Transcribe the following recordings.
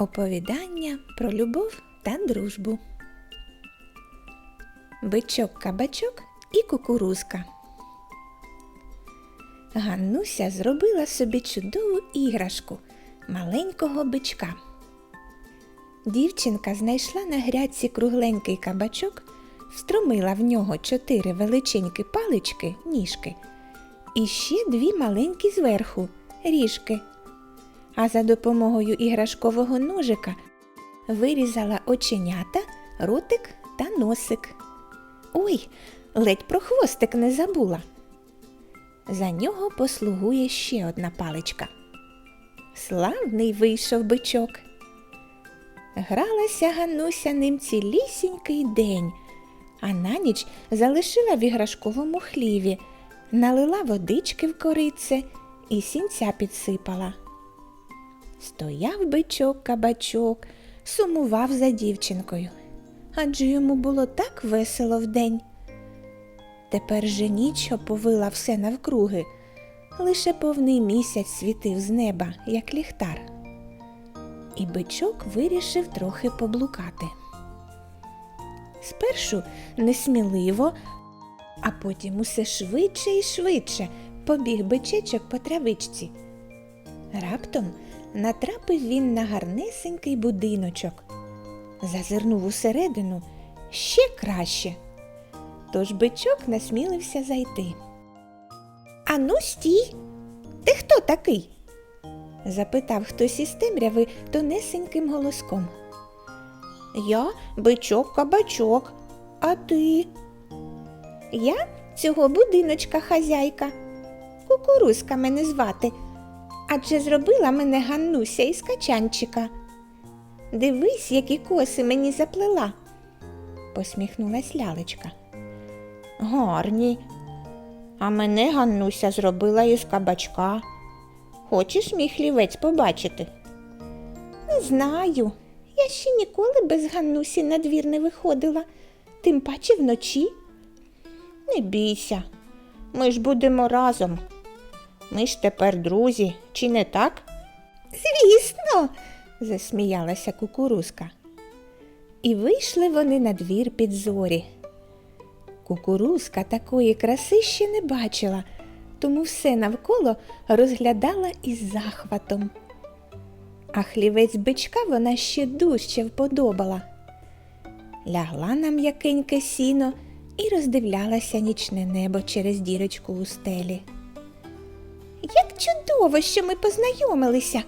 Оповідання про любов та дружбу. Бичок кабачок і кукурузка. Ганнуся зробила собі чудову іграшку маленького бичка. Дівчинка знайшла на грядці кругленький кабачок, встромила в нього чотири величенькі палички, ніжки, і ще дві маленькі зверху ріжки а за допомогою іграшкового ножика вирізала оченята, ротик та носик. Ой, ледь про хвостик не забула. За нього послугує ще одна паличка. Славний вийшов бичок. Гралася Гануся ним цілісінький день, а на ніч залишила в іграшковому хліві, налила водички в корице і сінця підсипала. Стояв бичок кабачок, сумував за дівчинкою, адже йому було так весело вдень. Тепер же ніч оповила все навкруги, лише повний місяць світив з неба, як ліхтар. І бичок вирішив трохи поблукати. Спершу несміливо, а потім усе швидше і швидше побіг бичечок по травичці. Раптом натрапив він на гарнесенький будиночок. Зазирнув усередину ще краще. Тож бичок насмілився зайти. Ану, стій! Ти хто такий? запитав хтось із темряви тонесеньким голоском. Я бичок кабачок, а ти? Я цього будиночка хазяйка. Кукурузка мене звати адже зробила мене Ганнуся із качанчика. Дивись, які коси мені заплела, посміхнулась лялечка. Гарні. А мене Ганнуся зробила із кабачка. Хочеш мій хлівець побачити? Не знаю. Я ще ніколи без Ганнусі на двір не виходила, тим паче вночі. Не бійся, ми ж будемо разом. Ми ж тепер друзі, чи не так? Звісно, засміялася кукурузка. І вийшли вони на двір під зорі. Кукурузка такої краси ще не бачила, тому все навколо розглядала із захватом. А хлівець бичка вона ще дужче вподобала. Лягла на м'якеньке сіно і роздивлялася нічне небо через дірочку у стелі. Як чудово, що ми познайомилися.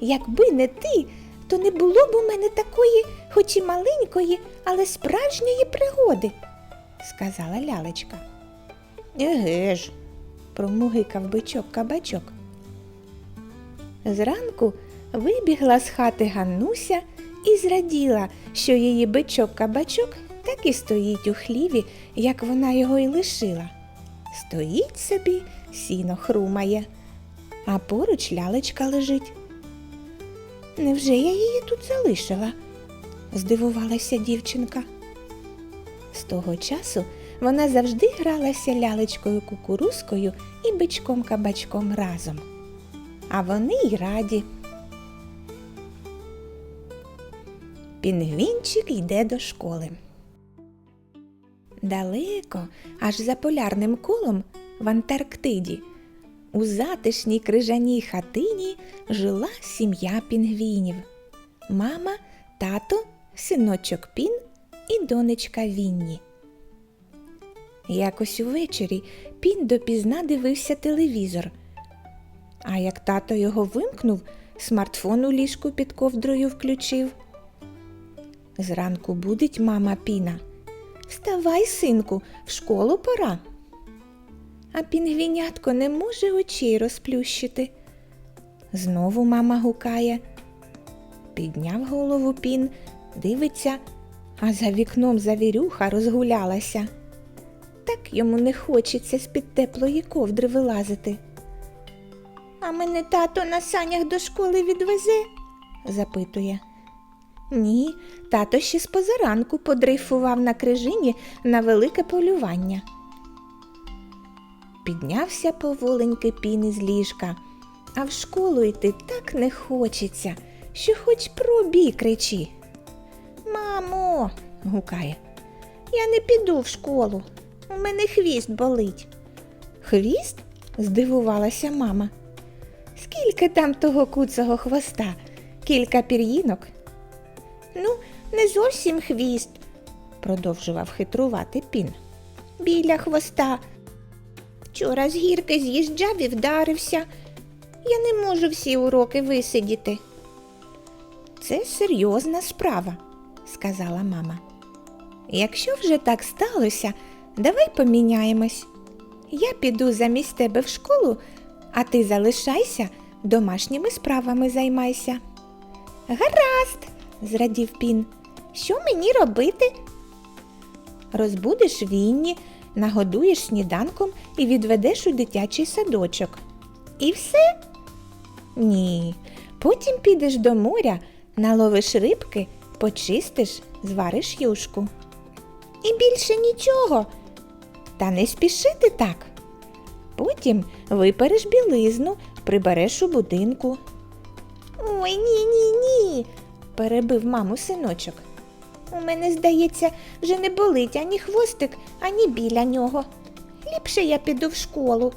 Якби не ти, то не було б у мене такої, хоч і маленької, але справжньої пригоди, сказала лялечка. Еге ж, промугикав бичок кабачок. Зранку вибігла з хати Ганнуся і зраділа, що її бичок кабачок так і стоїть у хліві, як вона його й лишила. Стоїть собі, сіно хрумає, а поруч лялечка лежить. Невже я її тут залишила? здивувалася дівчинка. З того часу вона завжди гралася лялечкою кукурузкою і бичком кабачком разом. А вони й раді. Пінгвінчик йде до школи. Далеко, аж за полярним колом в Антарктиді, у затишній крижаній хатині жила сім'я пінгвінів. Мама, тато, синочок Пін і донечка Вінні. Якось увечері Пін допізна дивився телевізор. А як тато його вимкнув, смартфон у ліжку під ковдрою включив. Зранку будить мама Піна. Вставай, синку, в школу пора. А пінгвінятко не може очей розплющити. Знову мама гукає. Підняв голову пін, дивиться, а за вікном завірюха розгулялася. Так йому не хочеться з-під теплої ковдри вилазити. А мене тато на санях до школи відвезе? запитує. Ні, тато ще з позаранку подрейфував на крижині на велике полювання. Піднявся поволеньки пін із ліжка, а в школу йти так не хочеться, що хоч про бій кричи. Мамо, гукає, я не піду в школу. У мене хвіст болить. Хвіст? здивувалася мама. Скільки там того куцого хвоста? Кілька пір'їнок? Ну, не зовсім хвіст, продовжував хитрувати пін. Біля хвоста. Вчора з гірки з'їжджав і вдарився. Я не можу всі уроки висидіти. Це серйозна справа, сказала мама. Якщо вже так сталося, давай поміняємось. Я піду замість тебе в школу, а ти залишайся, домашніми справами займайся. Гаразд, зрадів пін. Що мені робити? Розбудиш вінні, нагодуєш сніданком і відведеш у дитячий садочок. І все? Ні. Потім підеш до моря, наловиш рибки, почистиш, звариш юшку. І більше нічого. Та не спішити так. Потім випереш білизну, прибереш у будинку. Ой, ні, ні, ні, перебив маму синочок. У мене, здається, вже не болить ані хвостик, ані біля нього. Ліпше я піду в школу.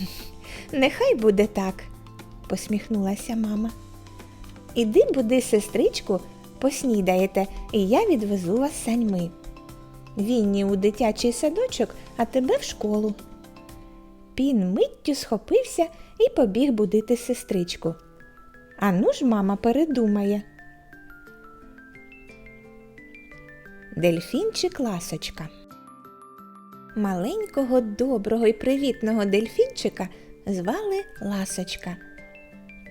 Нехай буде так, посміхнулася мама. Іди буди, сестричку, поснідаєте, і я відвезу вас саньми. Вінні у дитячий садочок, а тебе в школу. Пін миттю схопився і побіг будити сестричку. Ану ж мама передумає. Дельфінчик ласочка. Маленького, доброго і привітного дельфінчика звали Ласочка.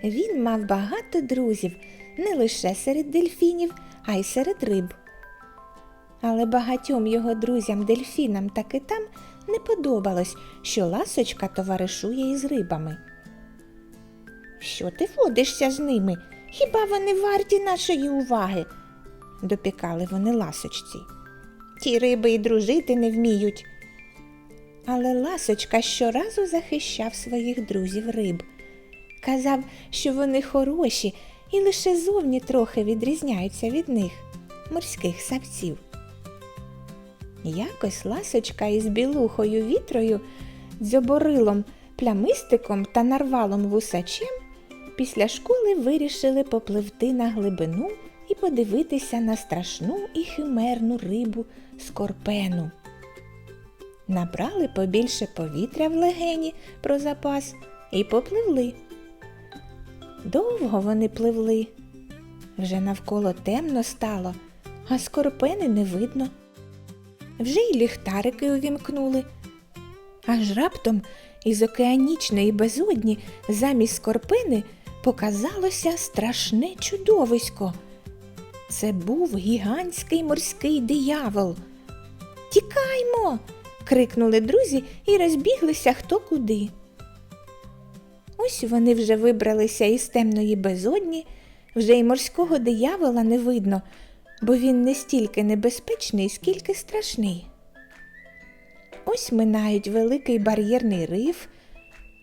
Він мав багато друзів не лише серед дельфінів, а й серед риб. Але багатьом його друзям-дельфінам та китам не подобалось, що ласочка товаришує із рибами. Що ти водишся з ними? Хіба вони варті нашої уваги? Допікали вони ласочці. Ті риби й дружити не вміють. Але ласочка щоразу захищав своїх друзів риб. Казав, що вони хороші і лише зовні трохи відрізняються від них, морських савців. Якось ласочка із білухою вітрою, дзьоборилом, плямистиком та нарвалом вусачем після школи вирішили попливти на глибину і подивитися на страшну і химерну рибу скорпену. Набрали побільше повітря в легені про запас і попливли. Довго вони пливли. Вже навколо темно стало, а скорпени не видно. Вже й ліхтарики увімкнули. Аж раптом із океанічної безодні замість скорпини показалося страшне чудовисько. Це був гігантський морський диявол. Тікаймо. крикнули друзі і розбіглися хто куди. Ось вони вже вибралися із темної безодні, вже й морського диявола не видно, бо він не стільки небезпечний, скільки страшний. Ось минають великий бар'єрний риф,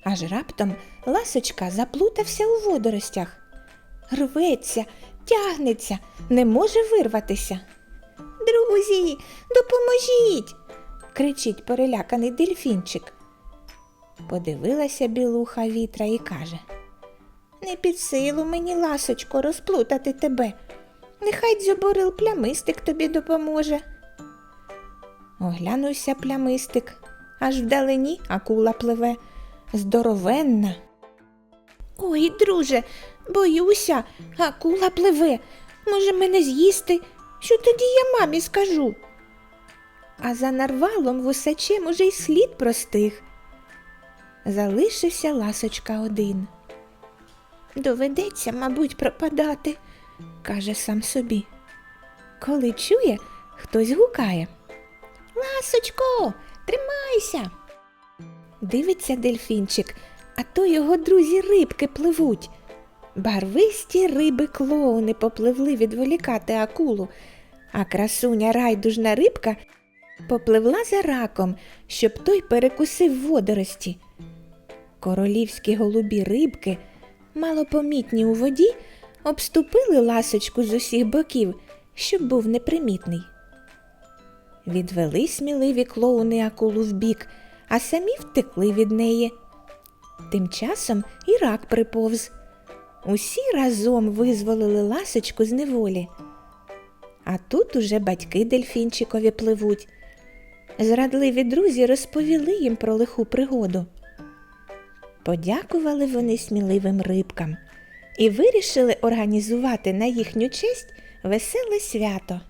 аж раптом ласочка заплутався у водоростях. Рветься, тягнеться, не може вирватися. Друзі, допоможіть. кричить переляканий дельфінчик. Подивилася білуха вітра і каже Не під силу мені, ласочко, розплутати тебе. Нехай дзьоборил плямистик тобі допоможе. Оглянувся плямистик, аж вдалині акула пливе, здоровенна. Ой, друже, боюся, акула пливе. Може, мене з'їсти? Що тоді я мамі скажу? А за нарвалом вусачем уже й слід простих. Залишився ласочка один. Доведеться, мабуть, пропадати, каже сам собі. Коли чує, хтось гукає. Ласочко, тримайся. Дивиться дельфінчик, а то його друзі рибки пливуть. Барвисті риби клоуни попливли відволікати акулу, а красуня райдужна рибка попливла за раком, щоб той перекусив водорості. Королівські голубі рибки, малопомітні у воді, обступили ласочку з усіх боків, щоб був непримітний. Відвели сміливі клоуни акулу вбік, а самі втекли від неї. Тим часом і рак приповз. Усі разом визволили ласочку з неволі. А тут уже батьки дельфінчикові пливуть. Зрадливі друзі розповіли їм про лиху пригоду. Подякували вони сміливим рибкам і вирішили організувати на їхню честь веселе свято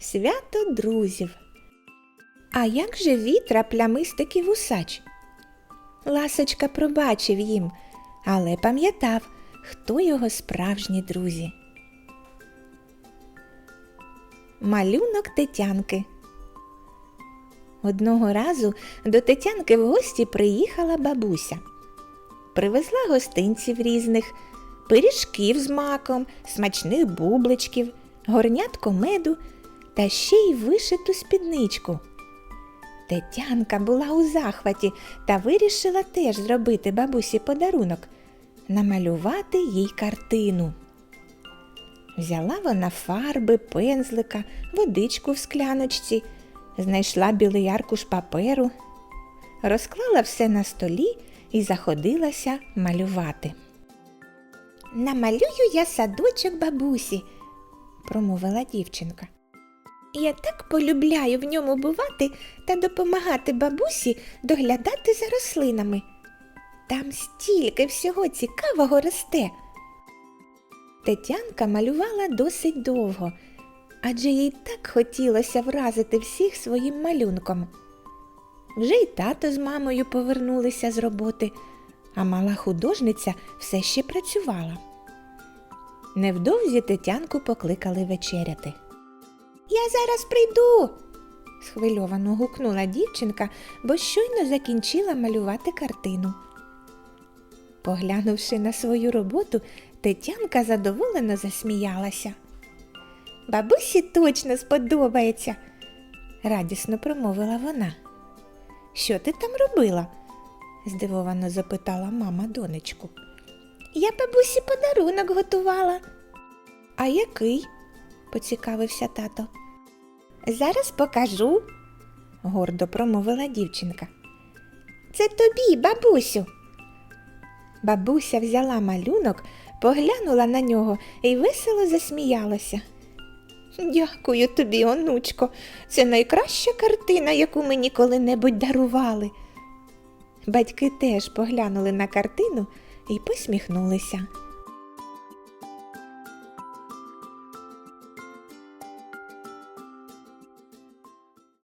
свято друзів. А як же вітра плямистик і вусач? Ласочка пробачив їм, але пам'ятав, хто його справжні друзі. Малюнок Тетянки Одного разу до Тетянки в гості приїхала бабуся. Привезла гостинців різних, пиріжків з маком, смачних бубличків, горнятко меду та ще й вишиту спідничку. Тетянка була у захваті та вирішила теж зробити бабусі подарунок намалювати їй картину. Взяла вона фарби, пензлика, водичку в скляночці, знайшла білий аркуш паперу, розклала все на столі і заходилася малювати. Намалюю я садочок бабусі, промовила дівчинка. Я так полюбляю в ньому бувати та допомагати бабусі доглядати за рослинами. Там стільки всього цікавого росте. Тетянка малювала досить довго, адже їй так хотілося вразити всіх своїм малюнком. Вже й тато з мамою повернулися з роботи, а мала художниця все ще працювала. Невдовзі Тетянку покликали вечеряти. Я зараз прийду. схвильовано гукнула дівчинка, бо щойно закінчила малювати картину. Поглянувши на свою роботу, Тетянка задоволено засміялася. Бабусі точно сподобається, радісно промовила вона. Що ти там робила? здивовано запитала мама донечку. Я бабусі подарунок готувала. А який? поцікавився тато. Зараз покажу, гордо промовила дівчинка. Це тобі, бабусю. Бабуся взяла малюнок, поглянула на нього і весело засміялася. Дякую тобі, онучко. Це найкраща картина, яку мені коли-небудь дарували. Батьки теж поглянули на картину і посміхнулися.